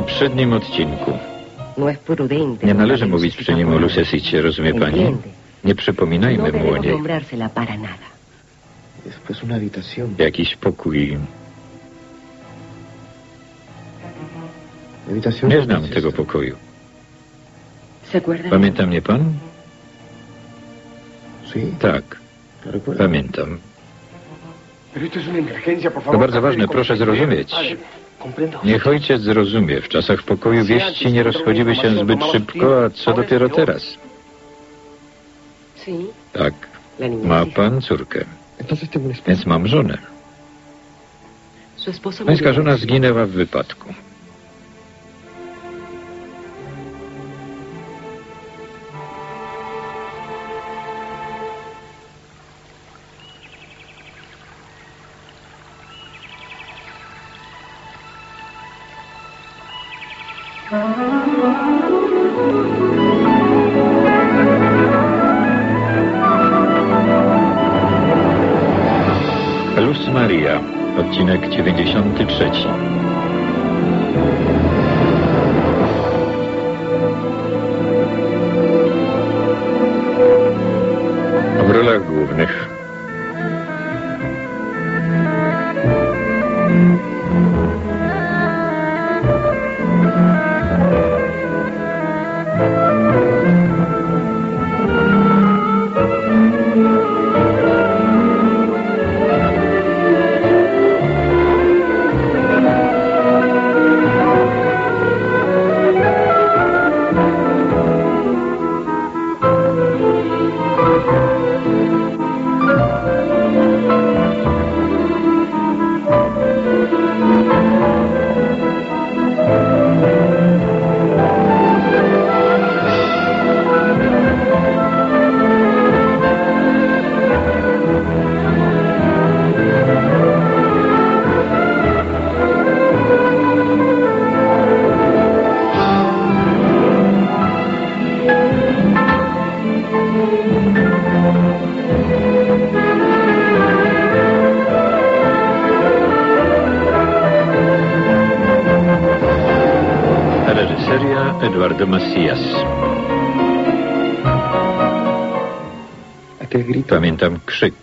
poprzednim odcinku. No. Nie należy mówić przy nim o Lucesicie, rozumie pani? Nie No przypominajmy mu o niej. Jakiś pokój. Nie znam tego pokoju. Pamięta mnie pan? Tak, pamiętam. To bardzo ważne, proszę zrozumieć. Niech ojciec zrozumie, w czasach pokoju wieści nie rozchodziły się zbyt szybko, a co dopiero teraz? Tak, ma pan córkę, więc mam żonę. Pańska żona zginęła w wypadku. Reżyseria Eduardo Macias. Aquel grito. Pamiętam krzyk.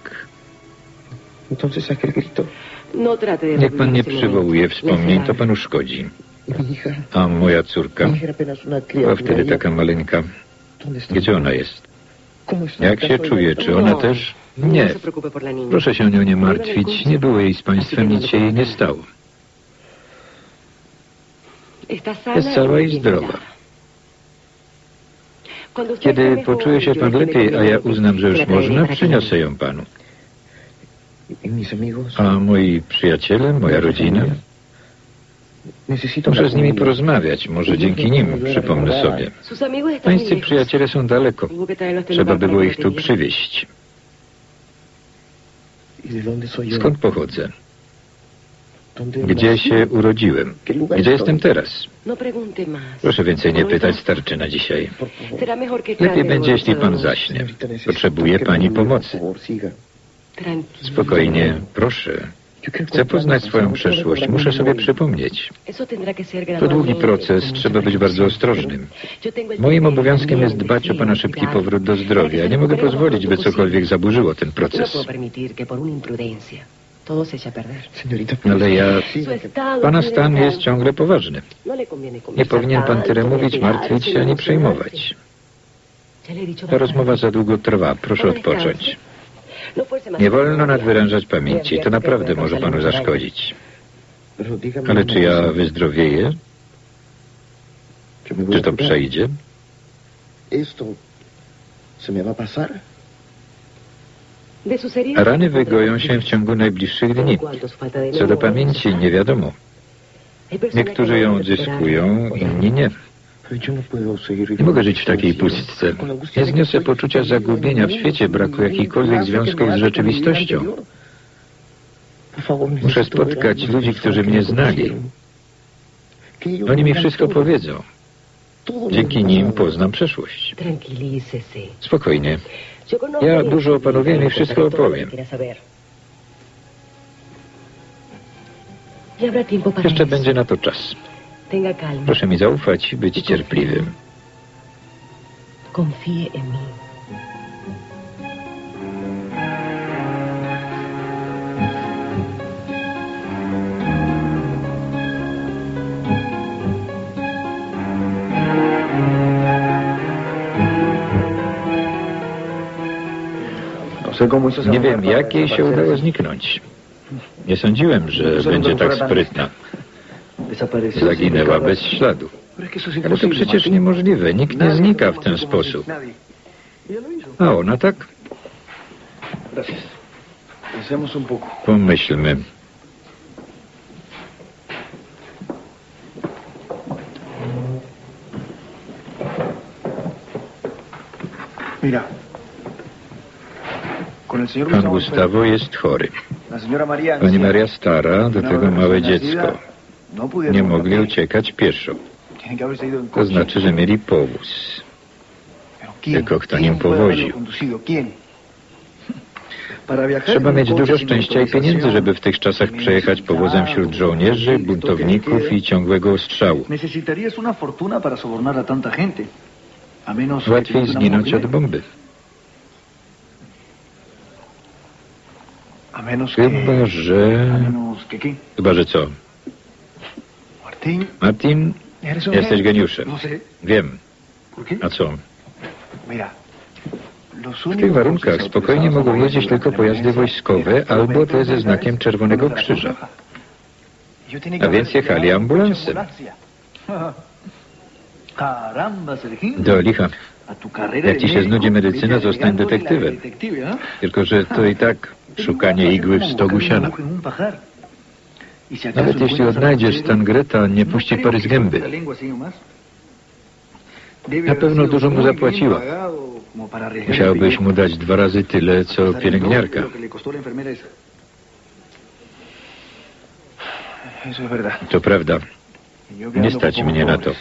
Entonces aquel grito. No trate de Niech pan nie przywołuje wspomnień, to panu szkodzi. A moja córka, była wtedy taka maleńka. Gdzie ona jest? Jak się ¿Acaso czuje? Czy ona No. też? No Nie. Proszę się o nią nie martwić. Nie było jej z państwem, nic się jej nie stało. Jest cała i zdrowa. Kiedy poczuje się pan lepiej, a ja uznam, że już można, przyniosę ją panu. A moi przyjaciele, moja rodzina? Muszę z nimi porozmawiać. Może dzięki nim przypomnę sobie. Pańscy przyjaciele są daleko. Trzeba lugar było ich tu przywieźć. Skąd pochodzę? ¿Dónde Gdzie się urodziłem? Gdzie jestem teraz? No. Proszę więcej nie pytać dijo, starczyna dzisiaj. Lepiej będzie, jeśli pan zaśnie. Potrzebuje pani pomocy. Spokojnie, proszę. Chcę poznać swoją przeszłość. Muszę sobie przypomnieć. To długi proces, trzeba być bardzo ostrożnym. Moim obowiązkiem jest dbać o pana szybki powrót do zdrowia. Nie mogę pozwolić, by pronto cokolwiek zaburzyło ten No proces. Todo se eche a perder. Señorita, Ale ja... Pana stan jest ciągle poważny. No Nie powinien pan tyle mówić, martwić się ni ani przejmować. Ta rozmowa za długo trwa. Proszę odpocząć. No Nie wolno nadwyrężać pamięci. To naprawdę może panu zaszkodzić. Ale czy ja wyzdrowieję? Czy to przejdzie? Esto se me va a pasar. Rany wygoją się w ciągu najbliższych dni. Co do pamięci, nie wiadomo. Niektórzy ją no recuperan odzyskują, inni nie. Nie mogę żyć w takiej pustce. Nie zniosę poczucia zagubienia w świecie, braku jakichkolwiek związków z rzeczywistością. Muszę spotkać ludzi, którzy mnie znali. Oni mi wszystko powiedzą. Dzięki nim poznam przeszłość. Spokojnie. Ja dużo su o panu wiem i wszystko opowiem. Jeszcze będzie na to czas. Proszę mi zaufać i być cierpliwym. Confíe en mí. Nie wiem, jak jej się udało zniknąć. Nie sądziłem, że będzie tak sprytna. Zaginęła bez śladu. Ale to przecież niemożliwe. Nikt nie znika w ten sposób. A ona tak? Poco. Pomyślmy. Mira. Pan Gustavo jest chory. Pani Maria stara, do tego małe dziecko. No Nie mogli uciekać pieszo. To znaczy, że mieli powóz. Tylko kto ¿Quién nim powoził? Trzeba mieć dużo sin szczęścia i pieniędzy, żeby w tych czasach przejechać powozem wśród żołnierzy, buntowników i ciągłego ostrzału. Łatwiej zginąć od bomby. A menos que... Chyba, że... Chyba, że co? Martin, jesteś geniuszem. No. Wiem. A co? W tych warunkach spokojnie mogą jeździć tylko pojazdy wojskowe albo te ze znakiem Czerwonego Krzyża. Que A więc jechali ambulansem. Do licha. Jak ci się znudzi medycyna, zostań detektywem. ¿eh? Tylko, że to i tak szukanie igły w stogu siana. Nawet jeśli odnajdziesz Stangreta, nie puści pary z gęby. Na pewno dużo mu zapłaciła. Musiałbyś mu dać dwa razy tyle, co pielęgniarka. To prawda. Nie stać mnie na to.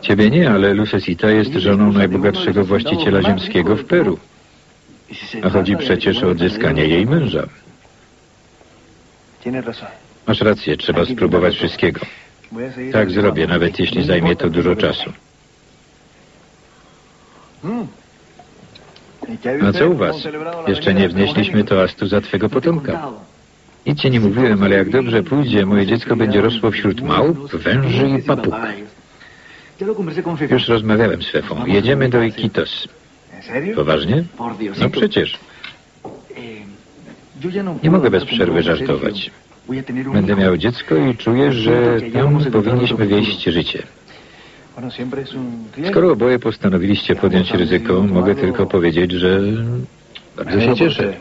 Ciebie nie, ale Lucesita jest żoną najbogatszego właściciela ziemskiego w Peru. Chodzi przecież o odzyskanie jej męża. Masz rację, trzeba spróbować wszystkiego. Tak zrobię, nawet jeśli zajmie to dużo czasu. A co u was? Jeszcze nie wnieśliśmy toastu za twego potomka. Nic ci nie mówiłem, ale jak dobrze pójdzie, moje dziecko będzie rosło wśród małp, węży i papug. Już rozmawiałem z Fefą. Jedziemy do Iquitos. Poważnie? No przecież. Nie mogę bez przerwy żartować. Będę miał dziecko i czuję, że tam powinniśmy wieść życie. Skoro oboje postanowiliście podjąć ryzyko, mogę tylko powiedzieć, że bardzo się cieszę.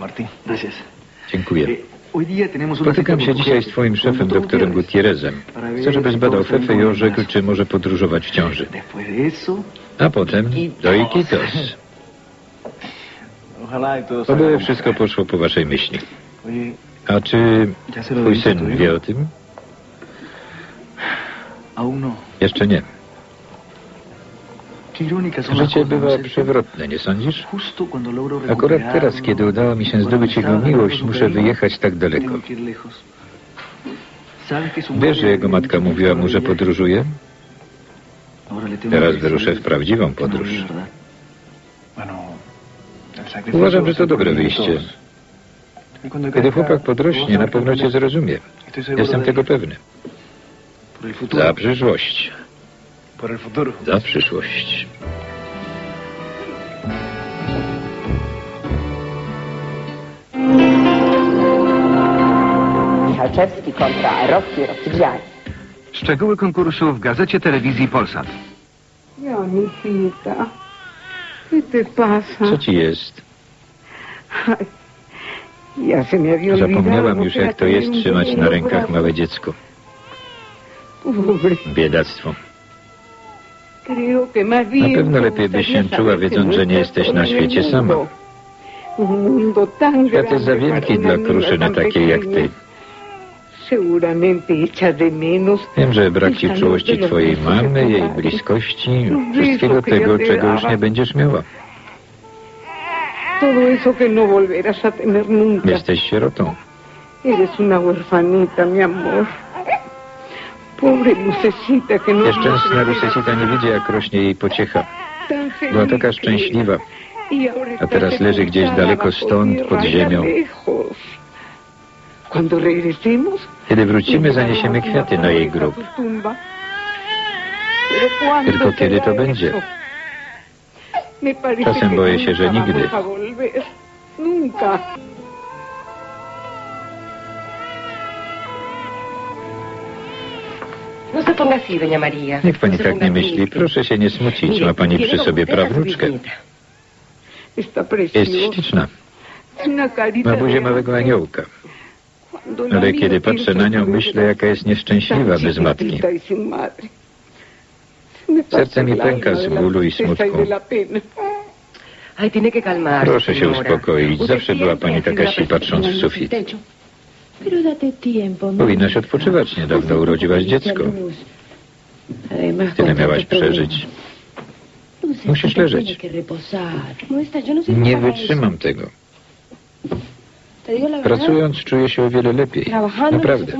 Dziękuję. Una Spotykam się dzisiaj z twoim szefem, doktorem Gutierrezem. Chcę, żeby zbadał Fefę i orzekł, czy może podróżować w ciąży. A potem do Iquitos. Y Oby como wszystko poszło po waszej myśli. A czy ¿ya se lo twój syn wie o tym? Jeszcze nie. Życie cosas, ¿no, bywa przewrotne, nie sądzisz? Akurat teraz, kiedy udało mi się zdobyć jego miłość, muszę wyjechać tak daleko. tengo que ir lejos. ¿Sabes que su Wiesz, że jego matka mówiła mu, że podróżuje? Teraz wyruszę w prawdziwą podróż. Uważam, że to dobre wyjście. Kiedy chłopak podrośnie, na pewno cię zrozumie. Jestem tego pewny. Za przyszłość. Za przyszłość. Michalczewski kontra Rosji Rosjan. Szczegóły konkursu w gazecie telewizji Polsat. Ya, mijita. ¿Qué te pasa? Co ci jest? Zapomniałam już, jak to jest trzymać na rękach małe dziecko. Biedactwo. Na pewno lepiej byś się czuła, wiedząc, że nie jesteś na świecie sama. Świat jest za wielki dla kruszyny takiej jak ty. Wiem, że brak ci el calor czułości twojej mamy, jej bliskości, wszystkiego tego, czego już nie będziesz miała. No. Jesteś sierotą. Eres una huerfanita, mi amor. Pobre lucecita que no... Nieszczęsna Lucecita nie widzi, jak rośnie jej pociecha. Była taka szczęśliwa. Y A teraz leży gdzieś daleko stąd, pod ziemią. Cuando regresemos... Kiedy wrócimy, zaniesiemy kwiaty na jej grób. Tylko kiedy to będzie? Czasem boję się, że nigdy. Nunca. No. Niech pani No tak nie myśli. Proszę się nie smucić. Ma pani przy sobie prawnuczkę. Jest śliczna. Ma buzię małego aniołka. Ale kiedy patrzę na nią, myślę, jaka jest nieszczęśliwa tan bez matki. Serce mi pęka z bólu i smutku. Proszę się uspokoić. Zawsze była pani taka si patrząc w sufit. ¿no? Powinnaś odpoczywać. Niedawno urodziłaś dziecko. Tyle miałaś przeżyć. Musisz leżeć. no soy Nie wytrzymam tego. Pracując czuję się o wiele lepiej. Naprawdę.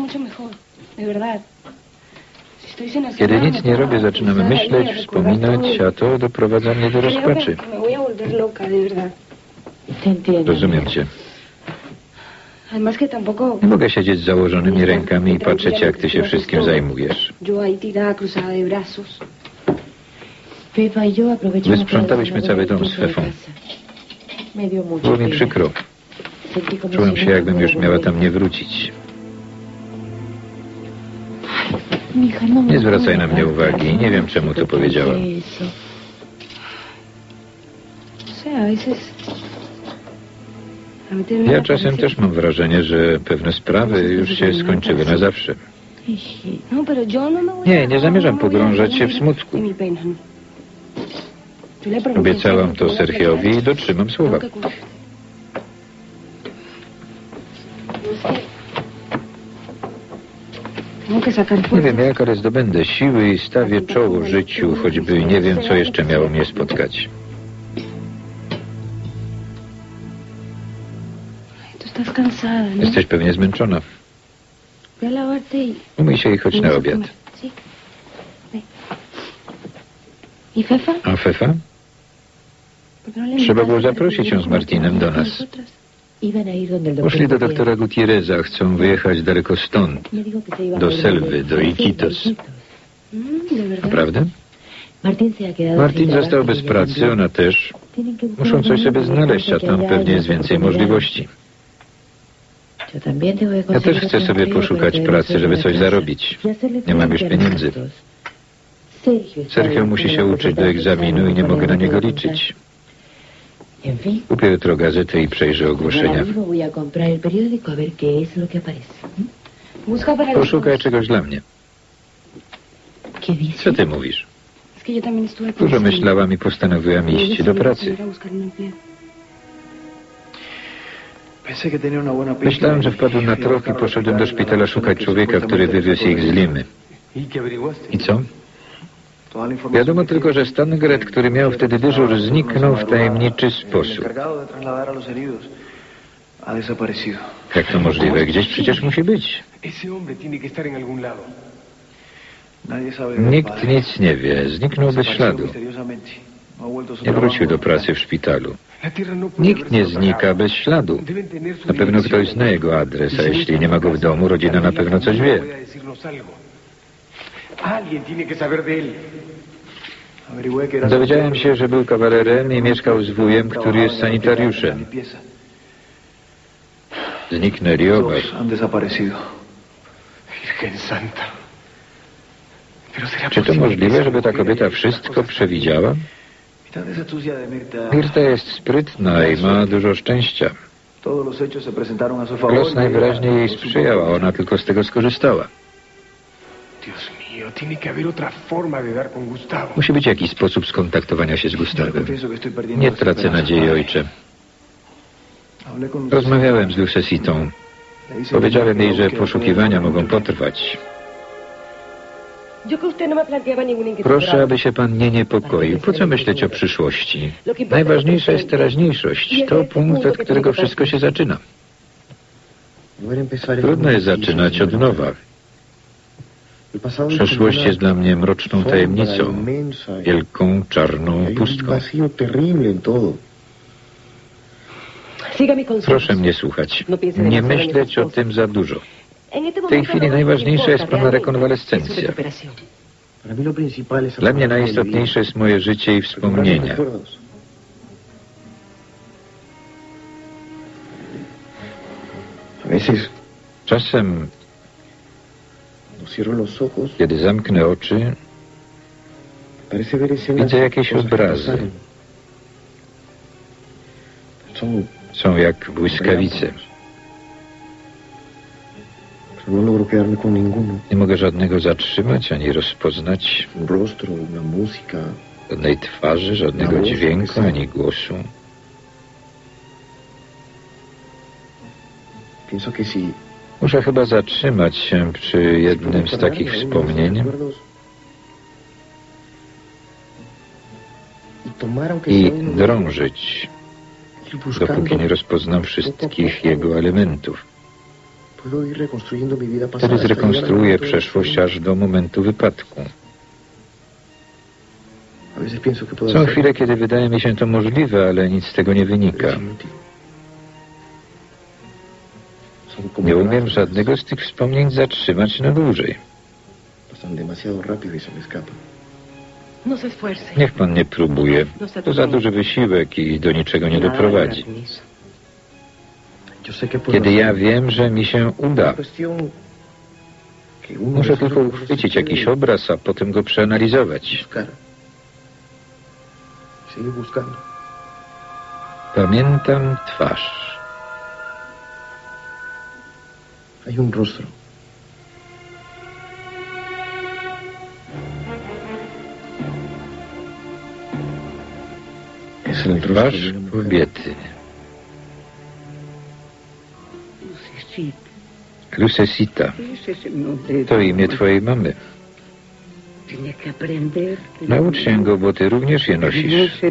Kiedy nada, nic me nie robię, zaczynam myśleć, wspominać, a to doprowadza mnie do rozpaczy. Rozumiem cię. Nie mogę siedzieć z założonymi rękami i patrzeć, jak ty się wszystkim zajmujesz. Y Wysprzątałyśmy cały dom z Fefą. Było mi przykro. Czułem si się, jakbym już miała tam nie wrócić. No Nie zwracaj na acuerdo. mnie uwagi. Nie wiem, czemu to powiedziałam. Mí también Ja czasem też mam wrażenie, że pewne sprawy już się skończyły na zawsze. No, no Nie, nie zamierzam no pogrążać się w no smutku. Obiecałam to Sergiowi i dotrzymam słowa. Tengo que cumplir. No es que- Tengo que sacar Nie wiem jak, ale zdobędę siły i stawię czoło życiu, choćby nie wiem, co jeszcze miało mnie spotkać. Jesteś pewnie zmęczona. Umyj się i chodź na obiad. A Fefa? ¿Por qué no le Trzeba było zaprosić ją z Martinem do nas. Poszli do doktora Gutierreza, chcą wyjechać daleko stąd. Do Selwy, do Iquitos. Mm, quedado Martin został bez pracy, también. ona też. Muszą coś sobie lugar znaleźć, a tam pewnie jest więcej możliwości. Ja też chcę sobie poszukać pracy, żeby coś zarobić. Nie mam już pieniędzy. Sergio musi się uczyć do egzaminu i nie mogę na niego liczyć. Kupię jutro gazetę i przejrzę ogłoszenia. mismo voy a comprar el periódico a ver qué es lo que aparece. ¿m? Busca para los Poszukaj czegoś dla mnie. Co ty mówisz? Dużo myślałam i postanowiłam iść do pracy. Myślałem, że wpadłem na trop i poszedłem do szpitala szukać człowieka, który wywiózł ich z Limy. ¿Y? I co? Wiadomo tylko, że. Stangret, który miał wtedy dyżur, zniknął w tajemniczy sposób. Jak to możliwe? Gdzieś przecież musi być. Nikt nic nie wie. Zniknął bez śladu. Nie wrócił do pracy w szpitalu. Nikt nie znika bez śladu. Na pewno ktoś zna jego adres, a jeśli nie ma go w domu, rodzina na pewno coś wie. Dowiedziałem się, że był kawalerem i mieszkał z wujem, który jest sanitariuszem. Zniknęli obaj. Czy to możliwe, żeby ta kobieta wszystko przewidziała? Mirta. Jest sprytna i ma dużo szczęścia. Los y najwyraźniej jej supo sprzyjała, ona tylko z tego skorzystała. Dios Musi być jakiś sposób skontaktowania się z Gustawem. Nie tracę nadziei, ojcze. Rozmawiałem z Lucesitą. Powiedziałem jej, że poszukiwania mogą potrwać. No. Proszę, aby się pan nie niepokoił. Po co myśleć o przyszłości? Najważniejsza jest teraźniejszość. To punkt, od którego wszystko się zaczyna. Trudno jest zaczynać señor. od nowa. Przeszłość jest dla mnie mroczną tajemnicą, y- wielką, czarną un pustką. Proszę mnie słuchać. Nie myśleć o tym za dużo. W tej chwili que najważniejsza jest pana rekonwalescencja. Dla mnie najistotniejsze jest moje życie i wspomnienia. Czasem, kiedy zamknę oczy, widzę jakieś obrazy. Są jak błyskawice. no. Nie mogę żadnego zatrzymać ani rozpoznać, żadnej twarzy, żadnego dźwięku ani głosu. Pienso que si Muszę chyba zatrzymać się przy jednym z takich wspomnień i drążyć, dopóki nie rozpoznam wszystkich jego elementów. Wtedy zrekonstruuję przeszłość aż do momentu wypadku. Są chwile, kiedy wydaje mi się to możliwe, ale nic z tego nie wynika. Nie umiem żadnego z tych wspomnień zatrzymać na dłużej. No. Niech pan nie próbuje. To za duży wysiłek i do niczego nie doprowadzi. Kiedy ja wiem, że mi się uda, muszę tylko uchwycić jakiś obraz, a potem go przeanalizować. Pamiętam twarz. Hay un rostro. Es el rostro Twarz de una mujer. kobiety. Lucecita, To imię twojej mamy. Naucz się go, bo ty również je No nosisz.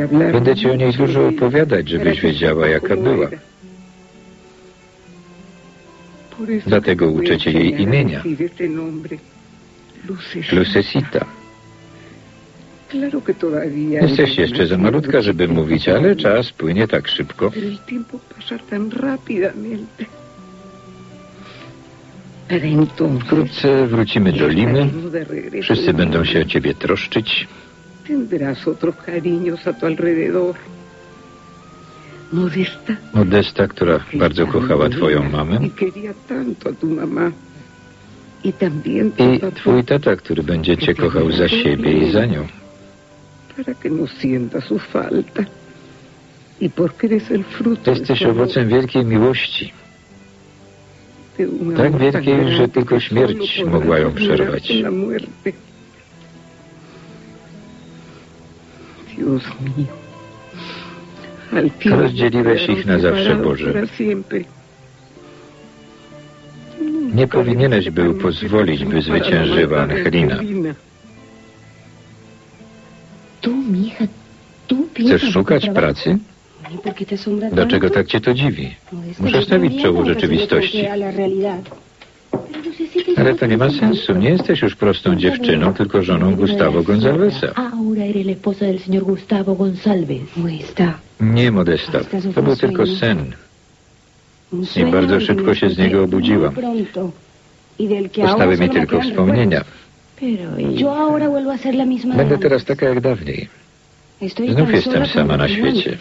hablar. Będę ci o niej dużo opowiadać, żebyś wiedziała, jaka była. Dlatego cię jej imienia. Lucesita. Jesteś jeszcze za malutka, żeby mówić, ale czas płynie tak szybko. Wkrótce wrócimy do Limy. Wszyscy będą się o ciebie troszczyć. Tendrás otros cariños a tu alrededor. Modesta. Modesta, która bardzo kochała twoją mamę. I twój tata, który będzie cię kochał za siebie i za nią. Jesteś owocem wielkiej miłości. tak wielkiej, że tylko śmierć mogła ją przerwać. Dios mío. Rozdzieliłeś ich na zawsze, Boże. Nie powinieneś był pozwolić, by zwyciężyła Angelina. Chcesz szukać pracy? ¿Y por qué te asombra Dlaczego tak cię to dziwi? Muszę stawić czoło rzeczywistości. Ale to nie ma sensu. Nie jesteś już prostą dziewczyną, tylko żoną Gustavo Gonzalesa. Ahora eres esposa del señor Gustavo. Modesta, Nie, Modesta. To był tylko sen. I bardzo szybko się z niego obudziłam. Zostały mi tylko wspomnienia. Będę teraz taka jak dawniej. Znów jestem sama na świecie.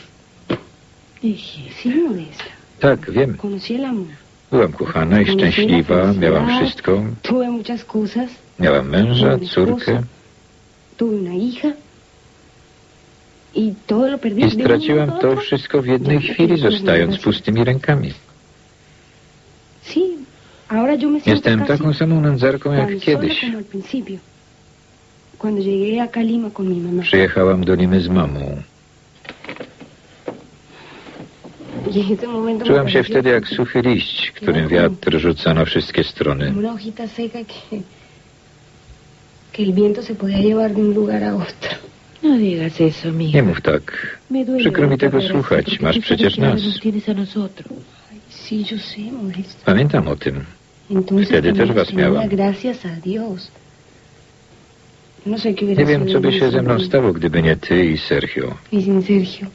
Tak, wiem. Byłam kochana i szczęśliwa, miałam wszystko. Miałam męża, córkę i straciłam to wszystko w jednej chwili, zostając pustymi rękami. Jestem taką samą nędzarką jak kiedyś. Przyjechałam do Limy z mamą. Y Czułam się wtedy jak suchy liść, którym wiatr rzuca na wszystkie strony. que el viento se podía llevar de un lugar a otro. No digas eso, mija. Nie mów tak. Przykro mi tego słuchać. Masz przecież nas. Pamiętam o tym. Wtedy też was miałam. No Nie wiem, co by się ze mną stało, gdyby nie ty i Sergio. Y sin Sergio.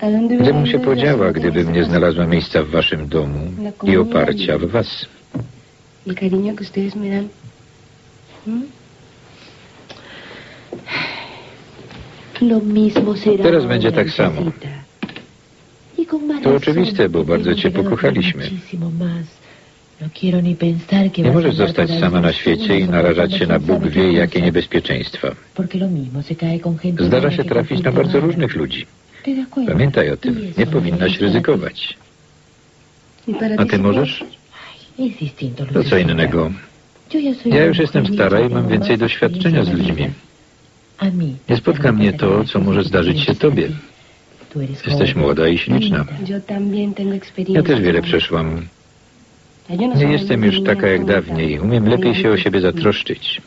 ¿A dónde Gdzie hubiera bym się podziała, gdybym nie znalazła miejsca w waszym domu i oparcia w was? El cariño que ustedes me dan. Teraz będzie tak samo. To oczywiste, bo bardzo cię pokochaliśmy. No Nie możesz zostać sama na świecie i narażać się na Bóg wie jakie niebezpieczeństwa. Zdarza się trafić na bardzo różnych ludzi. Pamiętaj o Y tym, nie no powinnaś ryzykować. ¿Y para A ty możesz? To co innego. Ja już jestem stara i mam więcej doświadczenia z ludźmi. Nie spotka mnie to, co może zdarzyć się tobie. Jesteś młoda i śliczna. Ja też wiele przeszłam. No Nie jestem już taka jak dawniej. Umiem lepiej się o siebie zatroszczyć.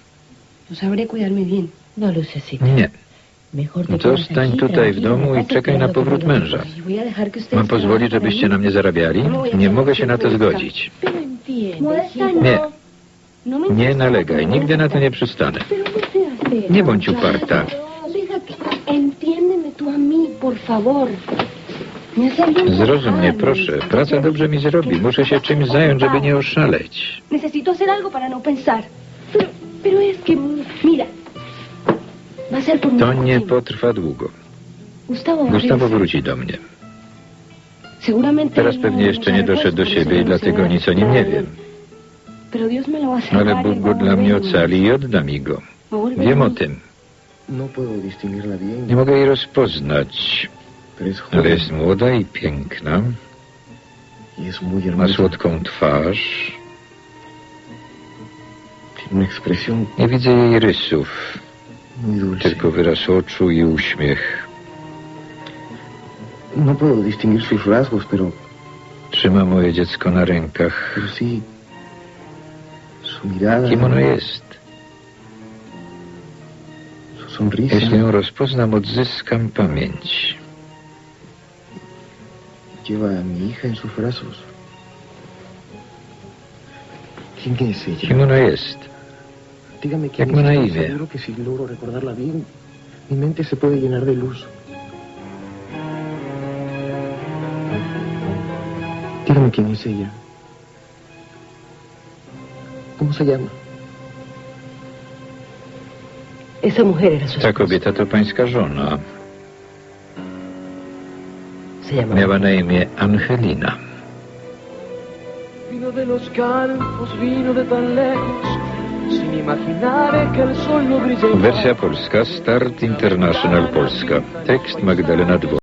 No, Lucecita. Nie. No to stań tutaj w domu i czekaj na powrót męża. Mam pozwolić, żebyście na mnie zarabiali? Nie mogę się na to zgodzić. Nie. No Nie nalegaj, nigdy na to nie przystanę. Nie bądź uparta. Zrozum mnie, proszę. Praca dobrze mi zrobi. Muszę się czymś zająć, żeby nie oszaleć. Necesito hacer algo para no pensar. Pero, es que, mira, va a ser por To nie potrwa długo. Gustavo, wróci do mnie. Teraz no- pewnie no jeszcze nie doszedł do siebie i no dlatego nic o nim nie wiem. Ale Bóg go a dla mnie ocali i odda mi go. Wiem o tym. No Nie mogę jej rozpoznać, ale jest młoda i piękna. Ma słodką twarz. Nie widzę jej rysów, tylko wyraz oczu i uśmiech. No puedo distinguir sus rasgos, pero, Trzyma moje dziecko na rękach. Kim ono jest? Sonrisa. Jeśli ją rozpoznam, odzyskam pamięć. Lleva a mi hija en sus brazos. ¿Quién es ella? Kim ono jest? Dígame quién Jak es. ma na imię? seguro que si logro recordarla bien, mi mente se puede llenar de luz. Dígame quién es ella. ¿Cómo se llama? Ta kobieta to pańska żona. Miała na imię Angelina. Vino de los campos, vino de tan lejos, sin imaginar que el sol no. Wersja polska Start International Polska. Tekst Magdalena Dwor.